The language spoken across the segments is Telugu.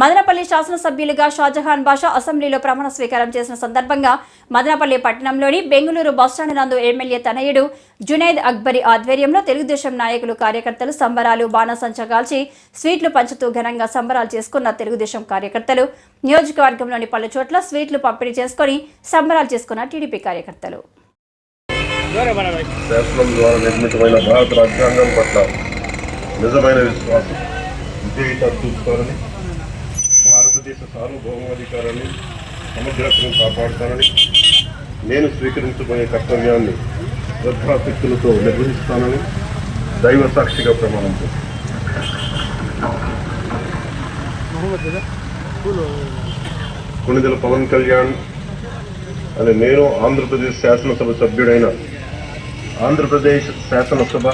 మదనపల్లి శాసనసభ్యులుగా షాజహాన్ బాషా అసెంబ్లీలో ప్రమాణ స్వీకారం చేసిన సందర్భంగా మదనపల్లి పట్టణంలోని బెంగళూరు బస్టాండ్ నందు ఎమ్మెల్యే తనయుడు జునైద్ అక్బరి ఆధ్వర్యంలో తెలుగుదేశం నాయకులు కార్యకర్తలు సంబరాలు బాణసంచ కాల్చి స్వీట్లు పంచుతూ ఘనంగా సంబరాలు చేసుకున్న తెలుగుదేశం కార్యకర్తలు. నియోజకవర్గంలోని పలు చోట్ల స్వీట్లు పంపిణీ చేసుకుని సంబరాలు చేసుకున్న టీడీపీ కార్యకర్తలు. శాసనం ద్వారా నిర్మితమైన భారత రాజ్యాంగం పట్ల నిజమైన విశ్వాసం. భారతదేశ సార్వభౌమాధికారాన్ని సమగ్రతను కాపాడుతానని నేను స్వీకరించబోయే కర్తవ్యాన్ని శ్రద్ధాశక్తులతో నిర్వహిస్తానని దైవ సాక్షిగా ప్రమాణం చేస్తాను. పవన్ కళ్యాణ్ అని నేను ఆంధ్రప్రదేశ్ శాసనసభ సభ్యుడైన ఆంధ్రప్రదేశ్ శాసనసభ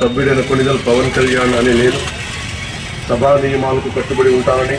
సభ్యుడైన కొణిదెల పవన్ కళ్యాణ్ అని నేను సభా నియమాలకు కట్టుబడి ఉంటానని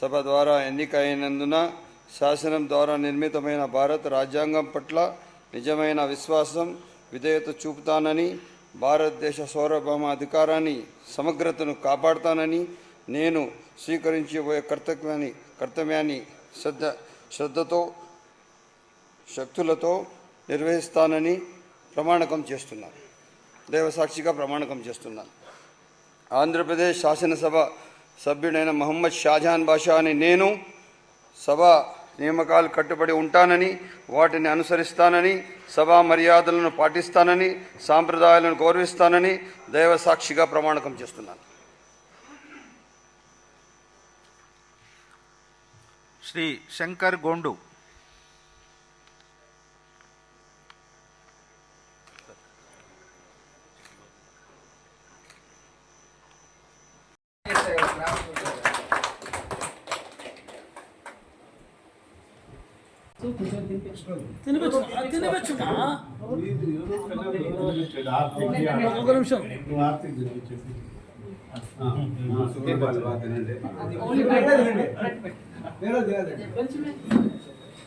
సభ ద్వారా ఎన్నికైనందున శాసనం ద్వారా నిర్మితమైన భారత రాజ్యాంగం పట్ల నిజమైన విశ్వాసం విధేయత చూపుతానని భారతదేశ సౌరభౌమ అధికారాన్ని సమగ్రతను కాపాడుతానని నేను స్వీకరించబోయే కర్తవ్యాన్ని కర్తవ్యాన్ని శ్రద్ధ శ్రద్ధతో శక్తులతో నిర్వహిస్తానని ప్రమాణకం చేస్తున్నాను. దేవసాక్షిగా ప్రమాణకం చేస్తున్నాను. ఆంధ్రప్రదేశ్ శాసనసభ సభ్యుడైన మహమ్మద్ షాజహాన్ బాషా అని నేను సభ నియామకాలు కట్టుబడి ఉంటానని వాటిని అనుసరిస్తానని సభా మర్యాదలను పాటిస్తానని సాంప్రదాయాలను గౌరవిస్తానని దైవ సాక్షిగా ప్రమాణకం చేస్తున్నాను. శ్రీ శంకర్ గోండు ఒక నిమిషం.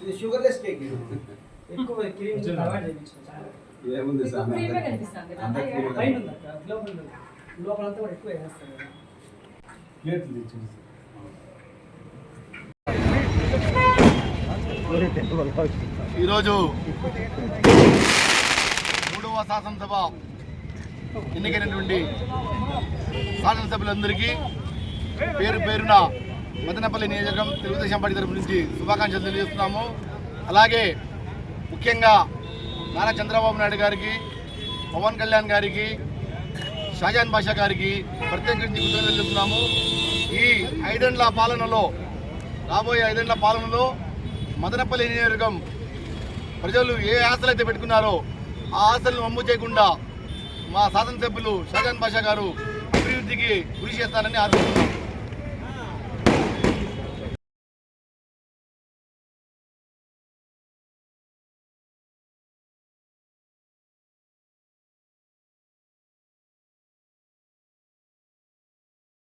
ఇది షుగర్లెస్ కేక్ ఇది. ఎక్కువ క్రీమ్ ఏముంది సార్ లోపల కూడా ప్లేట్లు ఈరోజు మూడవ శాసనసభ ఎన్నికైనటువంటి శాసనసభ్యులందరికీ పేరు పేరున మదనపల్లి నియోజకవర్గం తెలుగుదేశం పార్టీ తరఫు నుంచి శుభాకాంక్షలు తెలియజేస్తున్నాము. అలాగే ముఖ్యంగా నారా చంద్రబాబు నాయుడు గారికి పవన్ కళ్యాణ్ గారికి షాజాన్ బాషా గారికి ప్రత్యేకించి కృతజ్ఞతలు చెప్తున్నాము ఈ ఐదేండ్ల పాలనలో రాబోయే ఐదేండ్ల పాలనలో మదనపల్లి నియోజకవర్గం ప్రజలు ఏ ఆశలు అయితే పెట్టుకున్నారో ఆ ఆశలను అమ్ము చేయకుండా మా శాసనసభ్యులు షాజాన్ బాషా గారు అభివృద్ధికి కృషి చేస్తారని ఆశిస్తున్నాం.